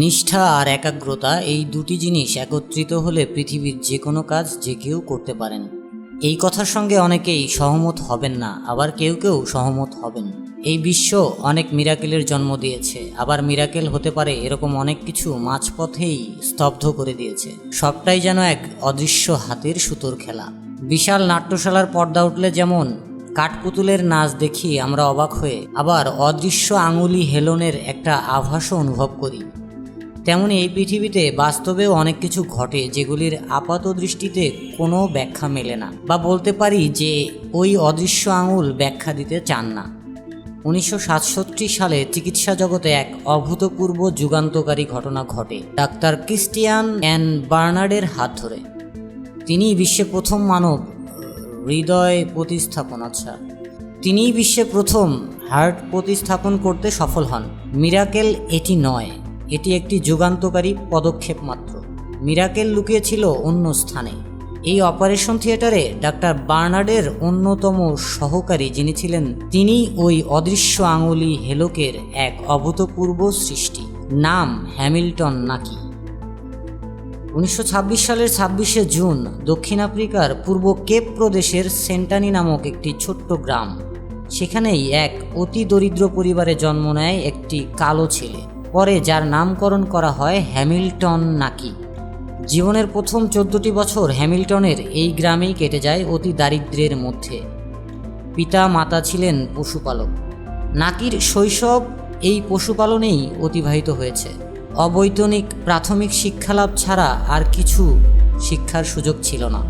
নিষ্ঠা আর একাগ্রতা এই দুটি জিনিস একত্রিত হলে পৃথিবীর যে কোনো কাজ যে কেউ করতে পারেন। এই কথার সঙ্গে অনেকেই সহমত হবেন না, আবার কেউ কেউ সহমত হবেন। এই বিশ্ব অনেক মিরাকেলের জন্ম দিয়েছে, আবার মিরাকেল হতে পারে এরকম অনেক কিছু মাঝপথেই স্তব্ধ করে দিয়েছে। সবটাই যেন এক অদৃশ্য হাতের সুতোর খেলা। বিশাল নাট্যশালার পর্দা উঠলে যেমন কাঠপুতুলের নাচ দেখি আমরা অবাক হয়ে, আবার অদৃশ্য আঙুলি হেলনের একটা আভাসও অনুভব করি। তেমনি এই পৃথিবীতে বাস্তবেও অনেক কিছু ঘটে যেগুলির আপাত দৃষ্টিতে কোনো ব্যাখ্যা মেলে না বা বলতে পারি যে ওই অদৃশ্য আঙুল ব্যাখ্যা দিতে চান না। উনিশশো সাতষট্টি সালে চিকিৎসা জগতে এক অভূতপূর্ব যুগান্তকারী ঘটনা ঘটে, ডাক্তার ক্রিস্টিয়ান অ্যান বার্নার্ডের হাত ধরে। তিনি বিশ্বে প্রথম মানব হৃদয় প্রতিস্থাপন আচ্ছা। তিনিই বিশ্বে প্রথম হার্ট প্রতিস্থাপন করতে সফল হন, মিরাকেল এটি নয়। এটি একটি যুগান্তকারী পদক্ষেপ মাত্র। মিরাকেল লুকিয়েছিল অন্য স্থানে। এই অপারেশন থিয়েটারে ডাক্তার বার্নার্ডের অন্যতম সহকারী যিনি ছিলেন তিনি ওই অদৃশ্য আঙুলি হেলোকের এক অভূতপূর্ব সৃষ্টি। নাম হ্যামিল্টন নাকি? উনিশশো ছাব্বিশ সালের ছাব্বিশে জুন, দক্ষিণ আফ্রিকার পূর্ব কেপ প্রদেশের সেন্টানি নামক একটি ছোট্ট গ্রাম। সেখানেই এক অতি দরিদ্র পরিবারে জন্ম নেয় একটি কালো ছেলে। পরে যার নামকরণ করা হয় হ্যামিল্টন নাকি। জীবনের প্রথম চোদ্দটি বছর হ্যামিল্টনের এই গ্রামেই কেটে যায় অতি দারিদ্র্যের মধ্যে। পিতা মাতা ছিলেন পশুপালক। নাকির শৈশব এই পশুপালনেই অতিবাহিত হয়েছে। অবৈতনিক প্রাথমিক শিক্ষালাভ ছাড়া আর কিছু শিক্ষার সুযোগ ছিল না।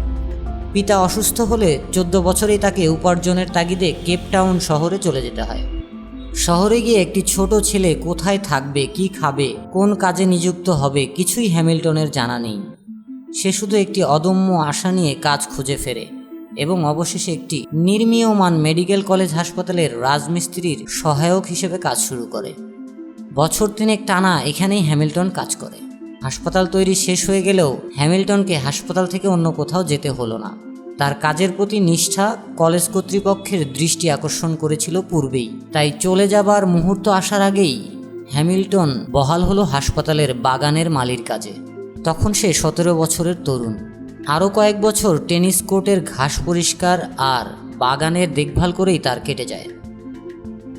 পিতা অসুস্থ হলে চোদ্দ বছরেই তাকে উপার্জনের তাগিদে কেপটাউন শহরে চলে যেতে হয়। শহরে গিয়ে একটি ছোট ছেলে কোথায় থাকবে, কি খাবে, কোন কাজে নিযুক্ত হবে, কিছুই হ্যামিল্টনের জানা নেই। সে শুধু একটি অদম্য আশা নিয়ে কাজ খুঁজে ফেরে এবং অবশেষে একটি নির্মীয়মান মেডিকেল কলেজ হাসপাতালের রাজমিস্ত্রির সহায়ক হিসেবে কাজ শুরু করে। বছর তিনেক টানা এখানেই হ্যামিল্টন কাজ করে। হাসপাতাল তৈরি শেষ হয়ে গেলেও হ্যামিল্টনকে হাসপাতাল থেকে অন্য কোথাও যেতে হলো না। তার কাজের প্রতি নিষ্ঠা কলেজ কর্তৃপক্ষের দৃষ্টি আকর্ষণ করেছিল পূর্বেই। তাই চলে যাবার মুহূর্ত আসার আগেই হ্যামিল্টন বহাল হলো হাসপাতালের বাগানের মালির কাজে। তখন সে সতেরো বছরের তরুণ। আরও কয়েক বছর টেনিস কোর্টের ঘাস পরিষ্কার আর বাগানের দেখভাল করেই তার কেটে যায়।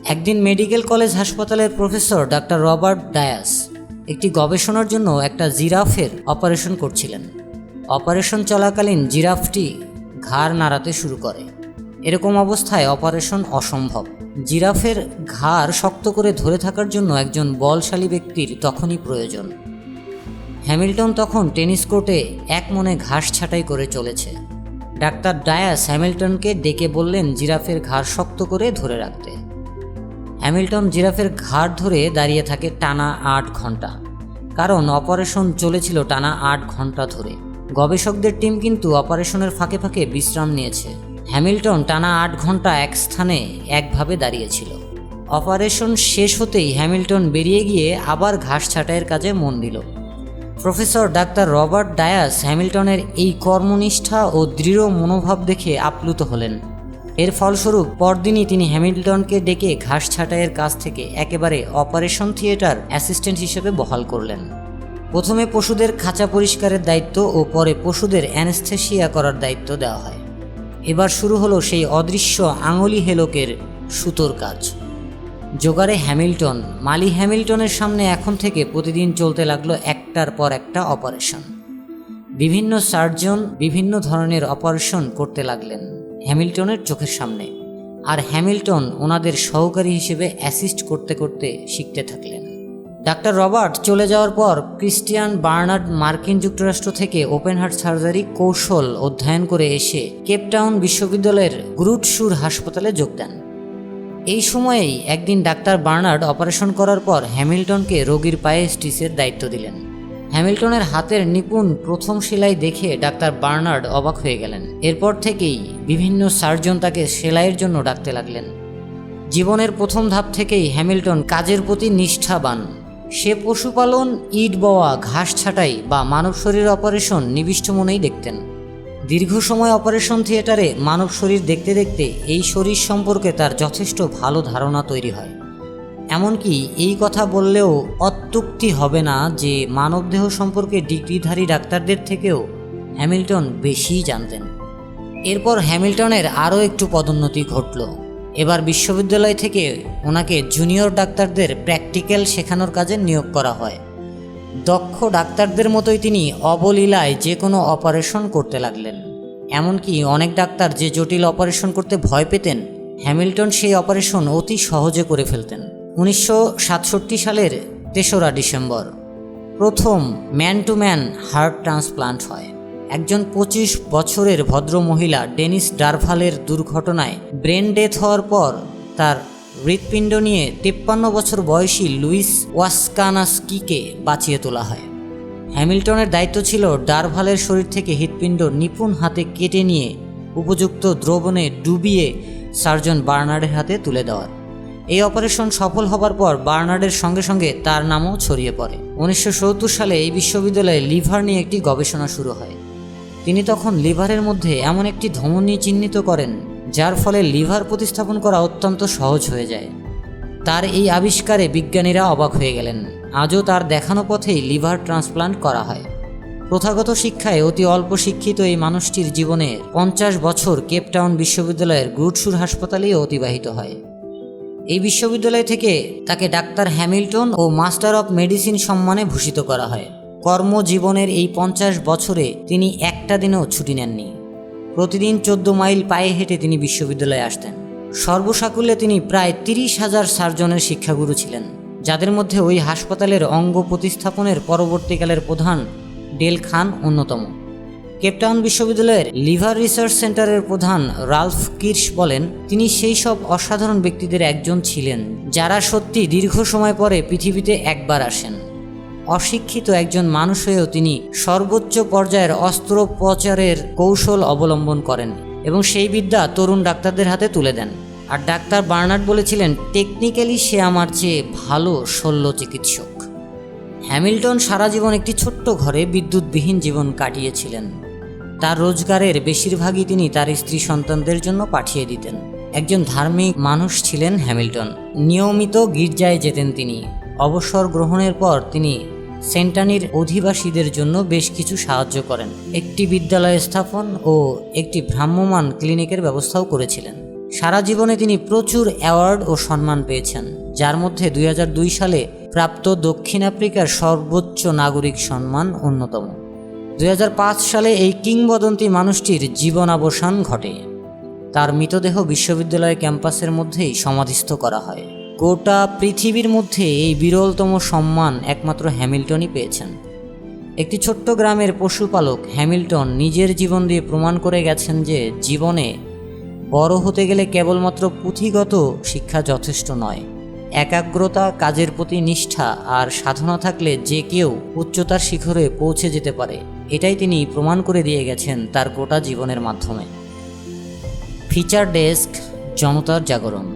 একদিন মেডিকেল কলেজ হাসপাতালের প্রফেসর ডাক্তার রবার্ট ডায়াস একটি গবেষণার জন্য একটা জিরাফের অপারেশন করছিলেন। অপারেশন চলাকালীন জিরাফটি ঘাড় নাড়াতে শুরু করে। এরকম অবস্থায় অপারেশন অসম্ভব। জিরাফের ঘাড় শক্ত করে ধরে থাকার জন্য একজন বলশালী ব্যক্তির তখনই প্রয়োজন। হ্যামিল্টন তখন টেনিস কোর্টে এক মনে ঘাস ছাঁটাই করে চলেছে। ডাক্তার ডায়াস হ্যামিল্টনকে ডেকে বললেন জিরাফের ঘাড় শক্ত করে ধরে রাখতে। হ্যামিল্টন জিরাফের ঘাড় ধরে দাঁড়িয়ে থাকে টানা আট ঘণ্টা। কারণ অপারেশন চলেছিল টানা আট ঘণ্টা ধরে। গবেষকদের টিম কিন্তু অপারেশনের ফাঁকে ফাঁকে বিশ্রাম নিয়েছে। হ্যামিল্টন টানা আট ঘণ্টা এক স্থানে একভাবে দাঁড়িয়েছিল। অপারেশন শেষ হতেই হ্যামিল্টন বেরিয়ে গিয়ে আবার ঘাস ছাঁটাইয়ের কাজে মন দিল। প্রফেসর ডাক্তার রবার্ট ডায়াস হ্যামিল্টনের এই কর্মনিষ্ঠা ও দৃঢ় মনোভাব দেখে আপ্লুত হলেন। এর ফলস্বরূপ পরদিনই তিনি হ্যামিল্টনকে ডেকে ঘাস ছাঁটাইয়ের কাজ থেকে একেবারে অপারেশন থিয়েটার অ্যাসিস্ট্যান্ট হিসেবে বহাল করলেন। প্রথমে পশুদের খাঁচা পরিষ্কারের দায়িত্ব ও পরে পশুদের অ্যানেস্থেশিয়া করার দায়িত্ব দেওয়া হয়। এবার শুরু হলো সেই অদৃশ্য আঙুলি হেলোকের সুতোর কাজ। জোগাড়ে হ্যামিল্টন, মালি হ্যামিল্টনের সামনে এখন থেকে প্রতিদিন চলতে লাগল একটার পর একটা অপারেশন। বিভিন্ন সার্জন বিভিন্ন ধরনের অপারেশন করতে লাগলেন হ্যামিল্টনের চোখের সামনে। আর হ্যামিল্টন ওনাদের সহকারী হিসেবে অ্যাসিস্ট করতে করতে শিখতে থাকলেন। ডাক্তার রবার্ট চলে যাওয়ার পর ক্রিস্টিয়ান বার্নার্ড মার্কিন যুক্তরাষ্ট্র থেকে ওপেন হার্ট সার্জারি কৌশল অধ্যয়ন করে এসে কেপটাউন বিশ্ববিদ্যালয়ের গ্রুটসুর হাসপাতালে যোগ দেন। এই সময়েই একদিন ডাক্তার বার্নার্ড অপারেশন করার পর হ্যামিল্টনকে রোগীর পায়ে স্টিচের দায়িত্ব দিলেন। হ্যামিল্টনের হাতের নিপুণ প্রথম সেলাই দেখে ডাক্তার বার্নার্ড অবাক হয়ে গেলেন। এরপর থেকেই বিভিন্ন সার্জন তাকে সেলাইয়ের জন্য ডাকতে লাগলেন। জীবনের প্রথম ধাপ থেকেই হ্যামিল্টন কাজের প্রতি নিষ্ঠাবান। সে পশুপালন, ইট বওয়া, ঘাস ছাঁটাই বা মানব শরীর অপারেশন নিবিষ্ট মনেই দেখতেন। দীর্ঘ সময় অপারেশন থিয়েটারে মানব শরীর দেখতে দেখতে এই শরীর সম্পর্কে তার যথেষ্ট ভালো ধারণা তৈরি হয়। এমনকি এই কথা বললেও অত্যুক্তি হবে না যে মানবদেহ সম্পর্কে ডিগ্রিধারী ডাক্তারদের থেকেও হ্যামিল্টন বেশিই জানতেন। এরপর হ্যামিল্টনের আরও একটু পদোন্নতি ঘটল। এবার বিশ্ববিদ্যালয় থেকে ওনাকে জুনিয়র ডাক্তারদের প্র্যাকটিক্যাল শেখানোর কাজে নিয়োগ করা হয়। দক্ষ ডাক্তারদের মতোই তিনি অবলীলায় যে কোনো অপারেশন করতে লাগলেন। এমনকি অনেক ডাক্তার যে জটিল অপারেশন করতে ভয় পেতেন, হ্যামিল্টন সেই অপারেশন অতি সহজে করে ফেলতেন। উনিশশো সাতষট্টি সালের তেসরা ডিসেম্বর, প্রথম man to man heart transplant হয়। একজন পঁচিশ বছরের ভদ্র মহিলা ডেনিস ডারভালের দুর্ঘটনায় ব্রেন ডেথ হওয়ার পর তার হৃৎপিণ্ড নিয়ে তেপ্পান্ন বছর বয়সী লুইস ওয়াসকানাস্কিকে বাঁচিয়ে তোলা হয়। হ্যামিল্টনের দায়িত্ব ছিল ডারভালের শরীর থেকে হৃৎপিণ্ড নিপুণ হাতে কেটে নিয়ে উপযুক্ত দ্রবণে ডুবিয়ে সার্জন বার্নার্ডের হাতে তুলে দেওয়ার। এই অপারেশন সফল হবার পর বার্নার্ডের সঙ্গে সঙ্গে তার নামও ছড়িয়ে পড়ে। উনিশশো সত্তর সালে এই বিশ্ববিদ্যালয়ে লিভার নিয়ে একটি গবেষণা শুরু হয়। তিনি তখন লিভারের মধ্যে এমন একটি ধমনী চিহ্নিত করেন, যার ফলে লিভার প্রতিস্থাপন করা অত্যন্ত সহজ হয়ে যায়। তার এই আবিষ্কারে বিজ্ঞানীরা অবাক হয়ে গেলেন। আজও তার দেখানো পথেই লিভার ট্রান্সপ্লান্ট করা হয়। প্রথাগত শিক্ষায় অতি অল্প শিক্ষিত এই মানুষটির জীবনে পঞ্চাশ বছর কেপটাউন বিশ্ববিদ্যালয়ের গ্রুটসুর হাসপাতালেই অতিবাহিত হয়। এই বিশ্ববিদ্যালয় থেকে তাকে ডাক্তার হ্যামিল্টন ও মাস্টার অফ মেডিসিন সম্মানে ভূষিত করা হয়। কর্মজীবনের এই পঞ্চাশ বছরে তিনি একটা দিনও ছুটি নেননি। প্রতিদিন চোদ্দ মাইল পায়ে হেঁটে তিনি বিশ্ববিদ্যালয়ে আসতেন। সর্বসাকুল্যে তিনি প্রায় তিরিশ হাজার সার্জনের শিক্ষাগুরু ছিলেন, যাদের মধ্যে ওই হাসপাতালের অঙ্গ প্রতিস্থাপনের পরবর্তীকালের প্রধান ডেল খান অন্যতম। কেপটাউন বিশ্ববিদ্যালয়ের লিভার রিসার্চ সেন্টারের প্রধান রালফ কির্স বলেন, তিনি সেই সব অসাধারণ ব্যক্তিদের একজন ছিলেন যারা সত্যি দীর্ঘ সময় পরে পৃথিবীতে একবার আসেন। অশিক্ষিত একজন মানুষ হয়েও তিনি সর্বোচ্চ পর্যায়ের অস্ত্রোপচারের কৌশল অবলম্বন করেন এবং সেই বিদ্যা তরুণ ডাক্তারদের হাতে তুলে দেন। আর ডাক্তার বার্নার্ড বলেছিলেন, টেকনিক্যালি সে আমার চেয়ে ভালো শল্য চিকিৎসক। হ্যামিল্টন সারা জীবন একটি ছোট্ট ঘরে বিদ্যুৎবিহীন জীবন কাটিয়েছিলেন। তার রোজগারের বেশিরভাগই তিনি তার স্ত্রী সন্তানদের জন্য পাঠিয়ে দিতেন। একজন ধার্মিক মানুষ ছিলেন হ্যামিল্টন। নিয়মিত গির্জায় যেতেন তিনি। অবসর গ্রহণের পর তিনি সেন্টানির অধিবাসীদের জন্য বেশ কিছু সাহায্য করেন। একটি বিদ্যালয় স্থাপন ও একটি ভ্রাম্যমাণ ক্লিনিকের ব্যবস্থাও করেছিলেন। সারা জীবনে তিনি প্রচুর অ্যাওয়ার্ড ও সম্মান পেয়েছেন, যার মধ্যে দুই হাজার দুই সালে প্রাপ্ত দক্ষিণ আফ্রিকার সর্বোচ্চ নাগরিক সম্মান অন্যতম। দুই হাজার পাঁচ সালে এই কিংবদন্তি মানুষটির জীবনাবসান ঘটে। তার মৃতদেহ বিশ্ববিদ্যালয় ক্যাম্পাসের মধ্যেই সমাধিস্থ করা হয়। গোটা পৃথিবীর মধ্যে এই বিরলতম সম্মান একমাত্র হ্যামিল্টনই পেয়েছেন। একটি ছোট্ট গ্রামের পশুপালক হ্যামিল্টন নিজের জীবন দিয়ে প্রমাণ করে গেছেন যে জীবনে বড় হতে গেলে কেবলমাত্র পুঁথিগত শিক্ষা যথেষ্ট নয়। একাগ্রতা, কাজের প্রতি নিষ্ঠা আর সাধনা থাকলে যে কেউ উচ্চতার শিখরে পৌঁছে যেতে পারে, এটাই তিনি প্রমাণ করে দিয়ে গেছেন তার গোটা জীবনের মাধ্যমে। ফিচার ডেস্ক, জনতার জাগরণ।